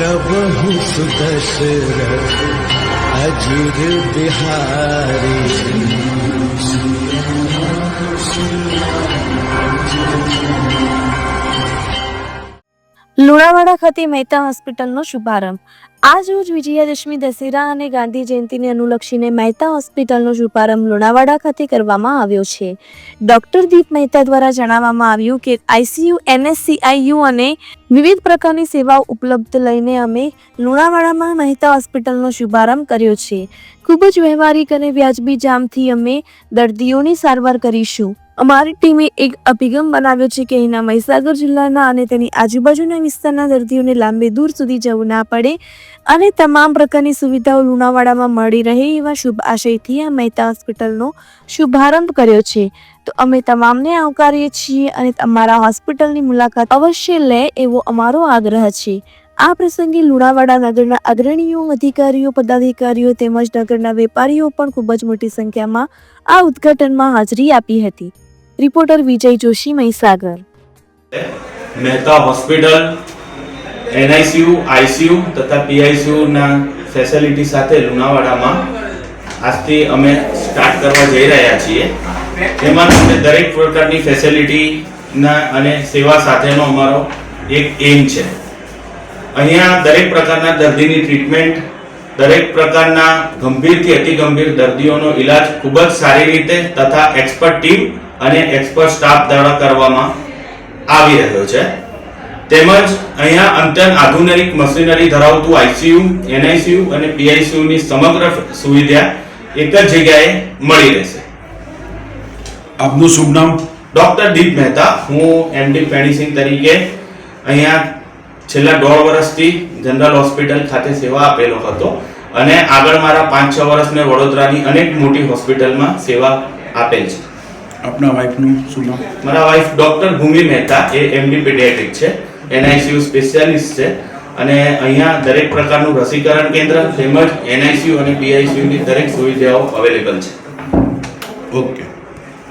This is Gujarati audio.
प्रभु सुदशरथ अजिर बिहारी લુણાવાડા ખાતે મહેતા હોસ્પિટલનો શુભારંભ આજ રોજ વિજયાદશમી દશેરા અને ગાંધી જયંતિને અનુલક્ષીને મહેતા હોસ્પિટલનો શુભારંભ લુણાવાડા ખાતે કરવામાં આવ્યો છે. ડોક્ટર દીપ મહેતા દ્વારા જણાવવામાં આવ્યું કે આઈસીયુ, એનએસસીઆઈયુ અને વિવિધ પ્રકારની સેવાઓ ઉપલબ્ધ લઈને અમે લુણાવાડામાં મહેતા હોસ્પિટલનો શુભારંભ કર્યો છે. ખૂબ જ વ્યવહારિક અને વ્યાજબી જામથી અમે દર્દીઓની સારવાર કરીશું. અમારી ટીમે એક અભિગમ બનાવ્યો છે કે અહીંના મહીસાગર જિલ્લાના અને તેની આજુબાજુના વિસ્તારના દર્દીઓને લાંબે દૂર સુધી જવું ના પડે અને તમામ પ્રકારની સુવિધાઓ લુણાવાડામાં મળી રહે એવા શુભ આશયથી આ મહેતા હોસ્પિટલનો શુભારંભ કર્યો છે. તો અમે તમામને આવકારીએ છીએ અને અમારા હોસ્પિટલની મુલાકાત અવશ્ય લે એવો અમારો આગ્રહ છે. આ પ્રસંગે લુણાવાડા નગરના અગ્રણીઓ, અધિકારીઓ, પદાધિકારીઓ તેમજ નગરના વેપારીઓ પણ ખૂબ જ મોટી સંખ્યામાં આ ઉદ્ઘાટનમાં હાજરી આપી હતી. Reporter Vijay Joshi, Mahisagar. Mehta hospital, NICU, ICU તથા પીઆઈસીયુના ફેસિલિટી સાથે લુણાવાડામાં આજથી અમે સ્ટાર્ટ કરવા જઈ રહ્યા છીએ. તેમાં તમને દરેક પ્રકારની ફેસિલિટીના અને સેવા સાથેનો અમારો એક એમ છે. અહીંયા દરેક પ્રકારના દર્દીની ટ્રીટમેન્ટ દરેક પ્રકારના ગંભીરથી અતિ ગંભીર દર્દીઓનો ઈલાજ ખૂબ જ સારી રીતે તથા એક્સપર્ટ ટીમ અને એક્સપર્ટ સ્ટાફ દ્વારા કરવામાં આવી રહ્યો છે. તેમજ અહીંયા અત્યંત આધુનિક મશીનરી ધરાવતું આઈસીયુ એનઆઈસીયુ અને પીઆઈસીયુની સમગ્ર સુવિધા એક જ જગ્યાએ મળી રહેશે. આપનું શુભ નામ? ડોક્ટર દીપ મહેતા. હું એમડી પેણીસિંહ તરીકે અહીંયા છેલ્લા દોઢ વર્ષથી જનરલ હોસ્પિટલ ખાતે સેવા આપેલો હતો અને આગળ મારા પાંચ છ વર્ષ મેં વડોદરાની અનેક મોટી હોસ્પિટલમાં સેવા આપેલ છે. આપના વાઇફનું શું નામ? મારા વાઇફ ડૉક્ટર ભૂમિ મહેતા એ એમડી પીડિયાટ્રિક છે એનઆઈસીયુ સ્પેશિયાલિસ્ટ છે અને અહીંયા દરેક પ્રકારનું રસીકરણ કેન્દ્ર તેમજ એનઆઈસીયુ અને પીઆઈસીયુની દરેક સુવિધાઓ અવેલેબલ છે. ઓકે